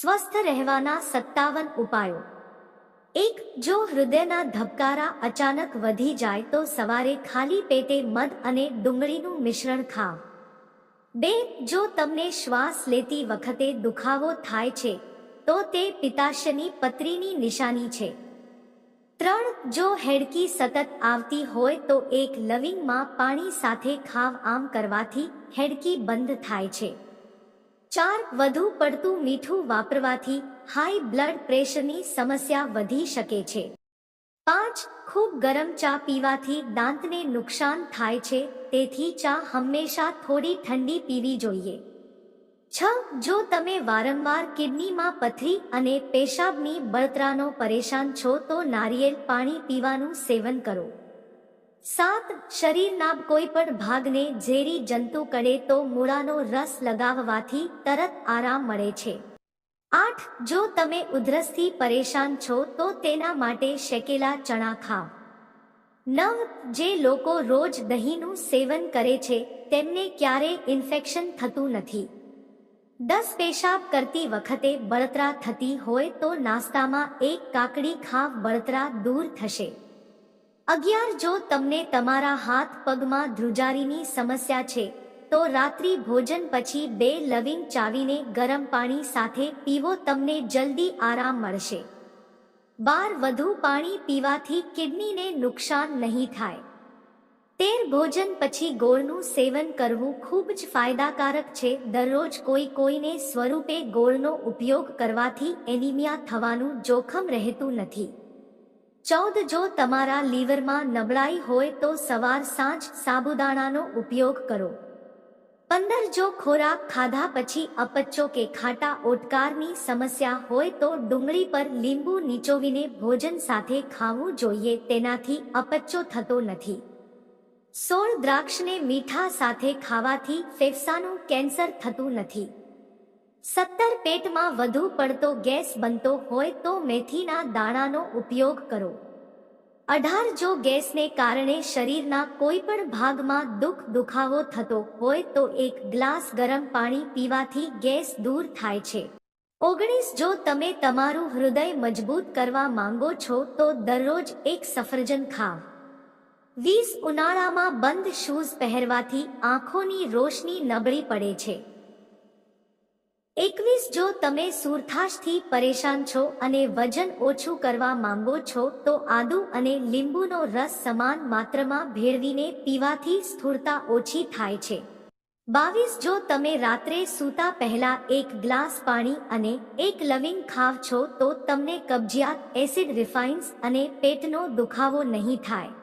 સ્વસ્થ રહેવાના સત્તાવન ઉપાયો. એક, જો હૃદયના ધબકારા અચાનક વધી જાય તો સવારે ખાલી પેટે મધ અને ડુંગળીનું મિશ્રણ ખાવ. બે, જો તમને શ્વાસ લેતી વખતે દુખાવો થાય છે, તો તે પિતાશની પતરીની નિશાની છે. ત્રણ, જો હેડકી સતત આવતી હોય તો એક લવિંગમાં પાણી સાથે ખાવ આમ કરવાથી હેડકી બંધ થાય છે. ચાર વધુ પડતું મીઠું વાપરવાથી હાઈ બ્લડ પ્રેશરની સમસ્યા વધી શકે છે. પાંચ, ખૂબ ગરમ ચા પીવાથી દાંતને નુકસાન થાય છે, તેથી ચા હંમેશા થોડી ઠંડી પીવી જોઈએ. છ, જો તમે વારંવાર કિડનીમાં પથરી અને પેશાબની બળતરાનો પરેશાન છો તો નારિયેળ પાણી પીવાનું સેવન કરો. સાત શરીરના કોઈ પણ ભાગને ઝેરી જંતુ કડે તો મૂળાનો રસ લગાવવાથી તરત આરામ મળે છે. આઠ, જો તમે ઉધરસથી પરેશાન છો તો તેના માટે શેકેલા ચણા ખાઓ. નવ, જે લોકો રોજ દહીંનું સેવન કરે છે તેમને ક્યારે ઇન્ફેક્શન થતું નથી. દસ, પેશાબ કરતી વખતે બળતરા થતી હોય તો નાસ્તામાં એક કાકડી ખાવ બળતરા દૂર થશે. અગિયાર, જો તમને તમારા હાથ પગમાં ધ્રુજારીની સમસ્યા છે, તો રાત્રિ ભોજન પછી બે લવિંગ ચાવીને ગરમ પાણી સાથે પીવો, તમને જલ્દી આરામ મળશે. બાર, વધુ પાણી પીવાથી કિડનીને નુકસાન નહીં થાય. તેર, ભોજન પછી ગોળનું સેવન કરવું ખૂબ જ ફાયદાકારક છે. દરરોજ કોઈ કોઈને સ્વરૂપે ગોળનો ઉપયોગ કરવાથી એનિમિયા થવાનું જોખમ રહેતું નથી. ચૌદ જો તમારા લીવરમાં નબળાઈ હોય તો સવાર સાંજ સાબુદાણાનો ઉપયોગ કરો. પંદર જો ખોરાક ખાધા પછી અપચ્ચો કે ખાટા ઓટકારની સમસ્યા હોય તો ડુંગળી પર લીંબુ નીચોવીને ભોજન સાથે ખાવું જોઈએ, તેનાથી અપચ્ચો થતો નથી. સોળ દ્રાક્ષને મીઠા સાથે ખાવાથી ફેફસાનું કેન્સર થતું નથી. સત્તર પેટમાં વધુ પડતો ગેસ બનતો હોય તો મેથીના દાણાનો ઉપયોગ કરો. અઢાર જો ગેસને કારણે શરીરના કોઈ પણ ભાગમાં દુઃખ દુખાવો થતો હોય તો એક ગ્લાસ ગરમ પાણી પીવાથી ગેસ દૂર થાય છે. ઓગણીસ જો તમે તમારું હૃદય મજબૂત કરવા માંગો છો તો દરરોજ એક સફરજન ખાવ વીસ ઉનાળામાં બંધ શૂઝ પહેરવાથી આંખોની રોશની નબળી પડે છે. એકવીસ, જો તમે સુરથાશથી પરેશાન છો અને વજન ઓછું કરવા માંગો છો, તો આદુ અને લીંબુનો રસ સમાન માત્રામાં ભેળવીને પીવાથી સ્થૂળતા ઓછી થાય છે. બાવીસ, જો તમે રાત્રે સૂતા પહેલા એક ગ્લાસ પાણી અને એક લવિંગ ખાવ છો, તો તમને કબજિયાત એસિડ રિફાઇન્સ અને પેટનો દુખાવો નહીં થાય.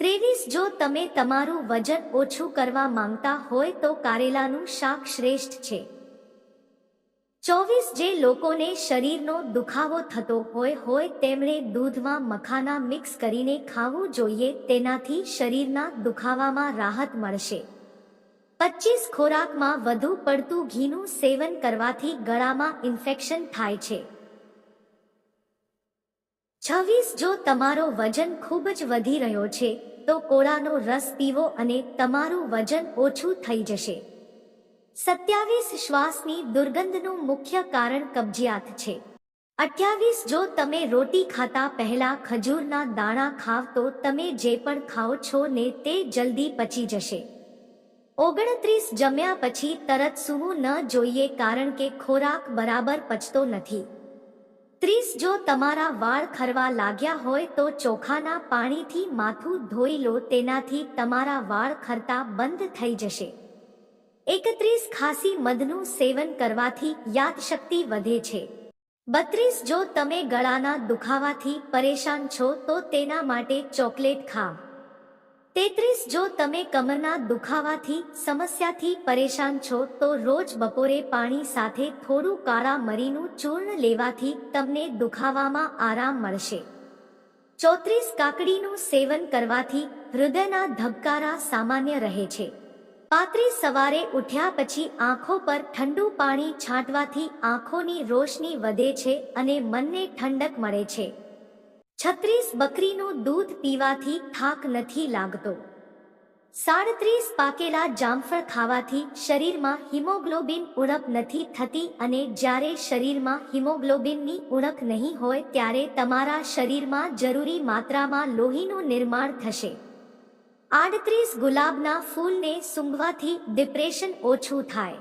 ત્રેવીસ, જો તમે તમારું વજન ઓછું કરવા માંગતા હોય, તો કારેલાનું શાક શ્રેષ્ઠ છે. ચોવીસ જે લોકોને શરીરનો દુખાવો થતો હોય હોય તેમણે દૂધમાં મખાના મિક્સ કરીને ખાવું જોઈએ, તેનાથી શરીરના દુખાવામાં રાહત મળશે. પચીસ ખોરાકમાં વધુ પડતું ઘીનું સેવન કરવાથી ગળામાં ઇન્ફેક્શન થાય છે. છવ્વીસ, જો તમારો વજન ખૂબ જ વધી રહ્યો છે, તો કોળાનો રસ પીવો અને તમારું વજન ઓછું થઈ જશે. સત્યાવીસ શ્વાસની દુર્ગંધનું મુખ્ય કારણ કબજિયાત છે. અઠ્યાવીસ જો તમે રોટી ખાતા પહેલા ખજૂરના દાણા ખાવ તો તમે જે પણ ખાઓ છો ને તે જલ્દી પચી જશે. ઓગણત્રીસ જમ્યા પછી તરત સૂવું ન જોઈએ કારણ કે ખોરાક બરાબર પચતો નથી. ત્રીસ જો તમારા વાળ ખરવા લાગ્યા હોય તો ચોખાના પાણીથી માથું ધોઈ લો, તેનાથી તમારા વાળ ખરતા બંધ થઈ જશે. એકત્રીસ ખાસી મધનું સેવન કરવાથી યાદશક્તિ વધે છે. બત્રીસ જો તમે ગળાના દુખાવાથી પરેશાન છો, તો તેના માટે ચોકલેટ ખાવ. તેત્રીસ જો તમે કમરના દુખાવાથી, સમસ્યાથી પરેશાન છો, તો રોજ બપોરે પાણી સાથે થોડું કાળા મરીનું ચૂર્ણ લેવાથી તમને દુખાવામાં આરામ મળશે. ચોત્રીસ કાકડીનું સેવન કરવાથી હૃદયના ધબકારા સામાન્ય રહે છે. પાંત્રીસ સવારે ઉઠ્યા પછી આંખો પર ઠંડુ પાણી છાંટવાથી આંખોની રોશની વધે છે અને મનને ઠંડક મળે છે. છત્રીસ બકરીનું દૂધ પીવાથી થાક નથી લાગતો. સાડત્રીસ પાકેલા જામફળ ખાવાથી શરીરમાં હિમોગ્લોબિન ઉણપ નથી થતી અને જ્યારે શરીરમાં હિમોગ્લોબિનની ઉણપ નહીં હોય ત્યારે તમારા શરીરમાં જરૂરી માત્રામાં લોહીનું નિર્માણ થશે. આડત્રીસ ગુલાબના ફૂલને સૂંઘવાથી ડિપ્રેશન ઓછું થાય.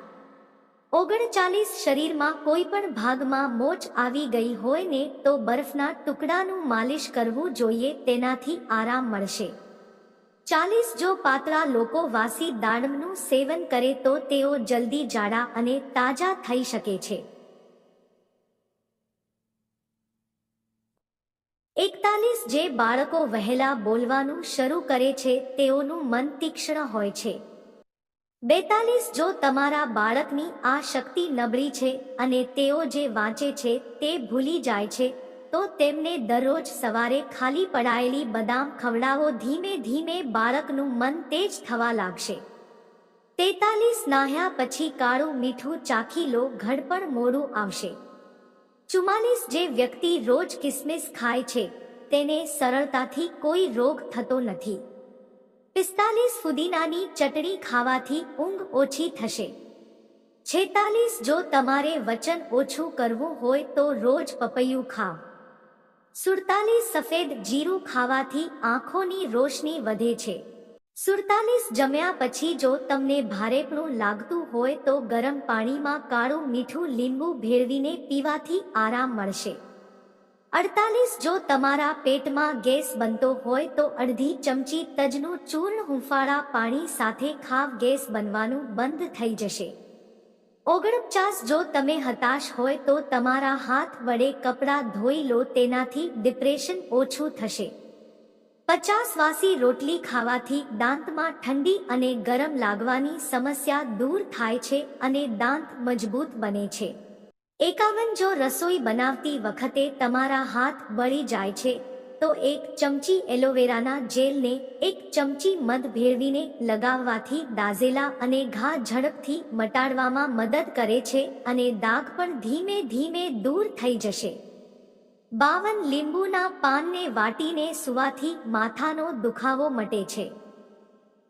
ઓગણચાલીસ શરીરમાં કોઈ પણ ભાગમાં મોચ આવી ગઈ હોય ને તો બરફના ટુકડાનું માલિશ કરવું જોઈએ તેનાથી આરામ મળશે. ચાલીસ જો પાતળા લોકો વાસી દાડમનું સેવન કરે તો તેઓ જલ્દી જાડા અને તાજા થઈ શકે છે. એકતાલીસ જે બાળકો વહેલા બોલવાનું શરૂ કરે છે, તેઓનું મન તીક્ષ્ણ હોય છે. બેતાલીસ જો તમારા બાળકની આ શક્તિ નબળી છે અને તેઓ જે વાંચે છે, તે ભૂલી જાય છે, તો તેમને દરરોજ સવારે ખાલી પડાયેલી બદામ ખવડાવો ધીમે ધીમે બાળકનું મન તેજ થવા લાગશે. તેતાલીસ નાહ્યા પછી કાળું મીઠું ચાખી લો, ઘડપણ મોડું આવશે. ચુમ્માલીસ જે વ્યક્તિ રોજ કિસમિસ ખાય છે, તેને સરળતાથી કોઈ રોગ થતો નથી. પિસ્તાલીસ ફુદીનાની ચટણી ખાવાથી ઊંઘ ઓછી થશે. છેતાલીસ જો તમારે વચન ઓછું કરવું હોય તો રોજ પપૈયું ખાવ. સુડતાલીસ સફેદ જીરું ખાવાથી આંખોની રોશની વધે છે. સુડતાલીસ જમ્યા પછી જો તમને ભારેપણું લાગતું હોય તો ગરમ પાણીમાં કાળું મીઠું લીંબુ ભેળવીને પીવાથી આરામ મળશે. અડતાલીસ જો તમારા પેટમાં ગેસ બનતો હોય તો અડધી ચમચી તજનું ચૂર્ણ હુંફાળા પાણી સાથે ખાવ ગેસ બનવાનું બંધ થઈ જશે. ઓગણપચાસ જો તમે હતાશ હોય તો તમારા હાથ વડે કપડાં ધોઈ લો, તેનાથી ડિપ્રેશન ઓછું થશે. પચાસ વાસી રોટલી ખાવાથી દાંતમાં ઠંડી અને ગરમ લાગવાની સમસ્યા દૂર થાય છે અને દાંત મજબૂત બને છે. એકાવન જો રસોઈ બનાવતી વખતે તમારા હાથ બળી જાય છે, તો એક ચમચી એલોવેરાના જેલને એક ચમચી મધ ભેળવીને લગાવવાથી દાઝેલા અને ઘા ઝડપથી મટાડવામાં મદદ કરે છે અને દાગ પણ ધીમે ધીમે દૂર થઈ જશે. બાવન લીંબુના પાનને વાટીને સુવાથી માથાનો દુખાવો મટે છે.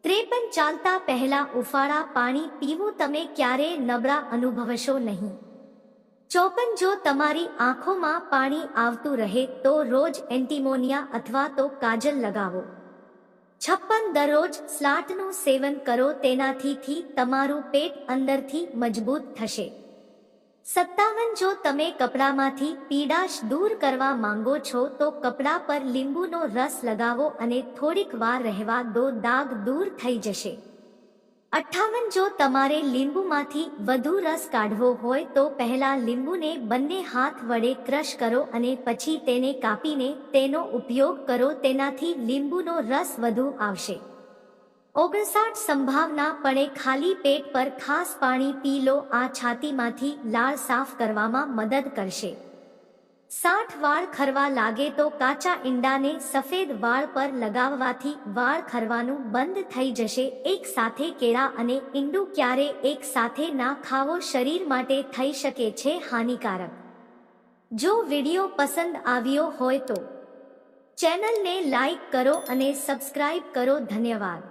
ત્રેપન ચાલતા પહેલા ઉફાળા પાણી પીવું તમે ક્યારે નબળા અનુભવશો નહીં. ચોપન જો તમારી આંખોમાં પાણી આવતું રહે તો રોજ એન્ટીમોનિયા અથવા તો કાજલ લગાવો. છપ્પન દરરોજ સ્લાટનું સેવન કરો તેનાથી તમારું પેટ અંદરથી મજબૂત થશે. સત્તાવન જો તમે કપડામાંથી પીડાશ દૂર કરવા માંગો છો, તો કપડા પર લીંબુનો રસ લગાવો અને થોડીક વાર રહેવા દો, દાગ દૂર થઈ જશે. અઠ્ઠાવન જો તમારે લીંબુમાંથી વધુ રસ કાઢવો હોય, તો પહેલા લીંબુને બંને હાથ વડે ક્રશ કરો અને પછી તેને કાપીને તેનો ઉપયોગ કરો, તેનાથી લીંબુનો રસ વધુ આવશે. ઓગણસાઠ સંભાવના પણે ખાલી પેટ પર ખાસ પાણી પી લો, આ છાતીમાંથી લાળ સાફ કરવામાં મદદ કરશે. સાઠ વાળ ખરવા લાગે તો કાચા ઈંડાને સફેદ વાળ પર લગાવવાથી વાળ ખરવાનું બંધ થઈ જશે. એક સાથે કેળા અને ઈંડું ક્યારે એક સાથે ના ખાવો શરીર માટે થઈ શકે છે હાનિકારક. જો વીડિયો પસંદ આવ્યો હોય તો ચેનલને લાઈક કરો અને સબસ્ક્રાઇબ કરો. ધન્યવાદ.